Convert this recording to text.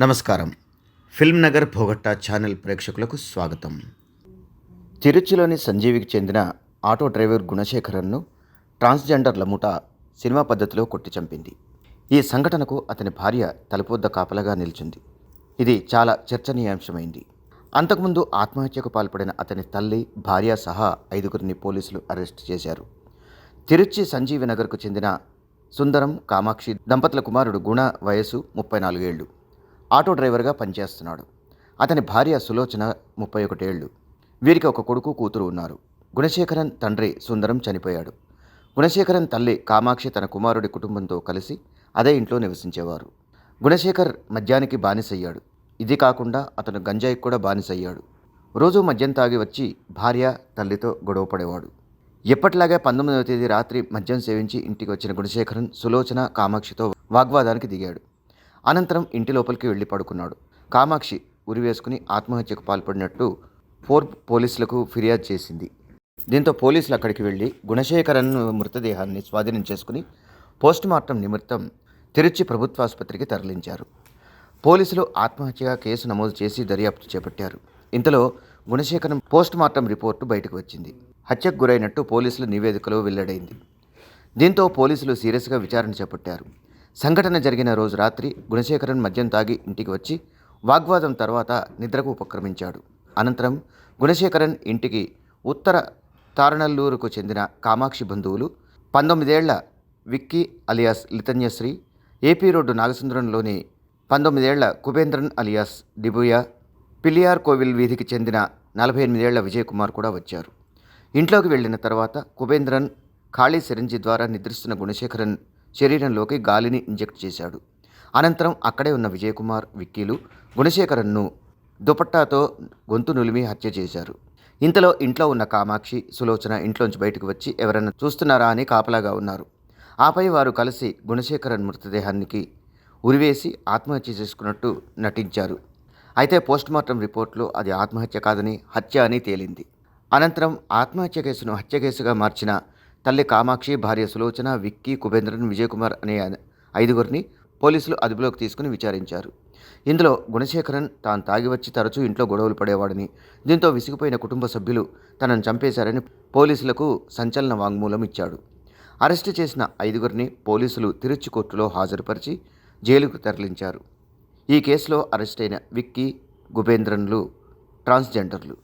నమస్కారం. Film Nagar భోగట్టా channel ప్రేక్షకులకు స్వాగతం. తిరుచిలోని సంజీవికి చెందిన ఆటో డ్రైవర్ గుణశేఖరన్ను ట్రాన్స్జెండర్ల ముఠ సినిమా పద్ధతిలో కొట్టి చంపింది. ఈ సంఘటనకు అతని భార్య తలుపొద్ద కాపలాగా నిలిచింది. ఇది చాలా చర్చనీయాంశమైంది. అంతకుముందు ఆత్మహత్యకు పాల్పడిన అతని తల్లి భార్య సహా ఐదుగురిని పోలీసులు అరెస్ట్ చేశారు. తిరుచి సంజీవి నగర్కు చెందిన సుందరం కామాక్షి దంపతుల కుమారుడు గుణ వయసు ముప్పై నాలుగేళ్ళు. ఆటో డ్రైవర్గా పనిచేస్తున్నాడు. అతని భార్య సులోచన ముప్పై ఒకటేళ్ళు వీరికి ఒక కొడుకు కూతురు ఉన్నారు. గుణశేఖరన్ తండ్రి సుందరం చనిపోయాడు. గుణశేఖరన్ తల్లి కామాక్షి తన కుమారుడి కుటుంబంతో కలిసి అదే ఇంట్లో నివసించేవారు. గుణశేఖర్ మద్యానికి బానిసయ్యాడు. ఇది కాకుండా అతను గంజాయికి కూడా బానిసయ్యాడు. రోజు మద్యం తాగి వచ్చి భార్య తల్లితో గొడవ పడేవాడు. ఎప్పటిలాగే పంతొమ్మిదవ తేదీ రాత్రి మద్యం సేవించి ఇంటికి వచ్చిన గుణశేఖరన్ సులోచన కామాక్షితో వాగ్వాదానికి దిగాడు. అనంతరం ఇంటి లోపలికి వెళ్ళి పడుకున్నాడు. కామాక్షి ఉరివేసుకుని ఆత్మహత్యకు పాల్పడినట్టు ఫోర్ పోలీసులకు ఫిర్యాదు చేసింది. దీంతో పోలీసులు అక్కడికి వెళ్ళి గుణశేఖరన్ మృతదేహాన్ని స్వాధీనం చేసుకుని పోస్టుమార్టం నిమిత్తం తిరుచి ప్రభుత్వాసుపత్రికి తరలించారు. పోలీసులు ఆత్మహత్యగా కేసు నమోదు చేసి దర్యాప్తు చేపట్టారు. ఇంతలో గుణశేఖరం పోస్టుమార్టం రిపోర్టు బయటకు వచ్చింది. హత్యకు గురైనట్టు పోలీసుల నివేదికలో వెల్లడైంది. దీంతో పోలీసులు సీరియస్గా విచారణ చేపట్టారు. సంఘటన జరిగిన రోజు రాత్రి గుణశేఖరన్ మద్యం తాగి ఇంటికి వచ్చి వాగ్వాదం తర్వాత నిద్రకు ఉపక్రమించాడు. అనంతరం గుణశేఖరన్ ఇంటికి ఉత్తర తారణల్లూరుకు చెందిన కామాక్షి బంధువులు పంతొమ్మిదేళ్ళ Vicky alias Lithanyashri AP road నాగసుందరంలోని పంతొమ్మిదేళ్ళ కుబేంద్రన్ అలియాస్ డిబుయా పిల్లియార్ కోవిల్ వీధికి చెందిన నలభై ఎనిమిదేళ్ళ విజయకుమార్ కూడా వచ్చారు. ఇంట్లోకి వెళ్ళిన తర్వాత కుబేంద్రన్ ఖాళీ సిరంజి ద్వారా నిద్రిస్తున్న గుణశేఖరన్ శరీరంలోకి గాలిని ఇంజెక్ట్ చేశాడు. అనంతరం అక్కడే ఉన్న విజయకుమార్ విక్కీలు గుణశేఖరన్ను దుపట్టాతో గొంతు నులిమి హత్య చేశారు. ఇంతలో ఇంట్లో ఉన్న కామాక్షి సులోచన ఇంట్లోంచి బయటకు వచ్చి ఎవరైనా చూస్తున్నారా? అని కాపలాగా ఉన్నారు. ఆపై వారు కలిసి గుణశేఖరన్ మృతదేహానికి ఉరివేసి ఆత్మహత్య చేసుకున్నట్టు నటించారు. అయితే పోస్టుమార్టం రిపోర్ట్లో అది ఆత్మహత్య కాదని హత్య అని తేలింది. అనంతరం ఆత్మహత్య కేసును హత్య కేసుగా మార్చిన తల్లి కామాక్షి భార్య సులోచన విక్కీ కుబేంద్రన్ విజయకుమార్ అనే ఐదుగురిని పోలీసులు అదుపులోకి తీసుకుని విచారించారు. ఇందులో గుణశేఖరన్ తాను తాగి వచ్చి తరచూ ఇంట్లో గొడవలు పడేవాడని. దీంతో విసిగిపోయిన కుటుంబ సభ్యులు తనను చంపేశారని పోలీసులకు సంచలన వాంగ్మూలం ఇచ్చాడు. అరెస్టు చేసిన ఐదుగురిని పోలీసులు తిరుచి కోర్టులో హాజరుపరిచి జైలుకు తరలించారు. ఈ కేసులో అరెస్టైన విక్కీ గుబేంద్రన్లు ట్రాన్స్జెండర్లు.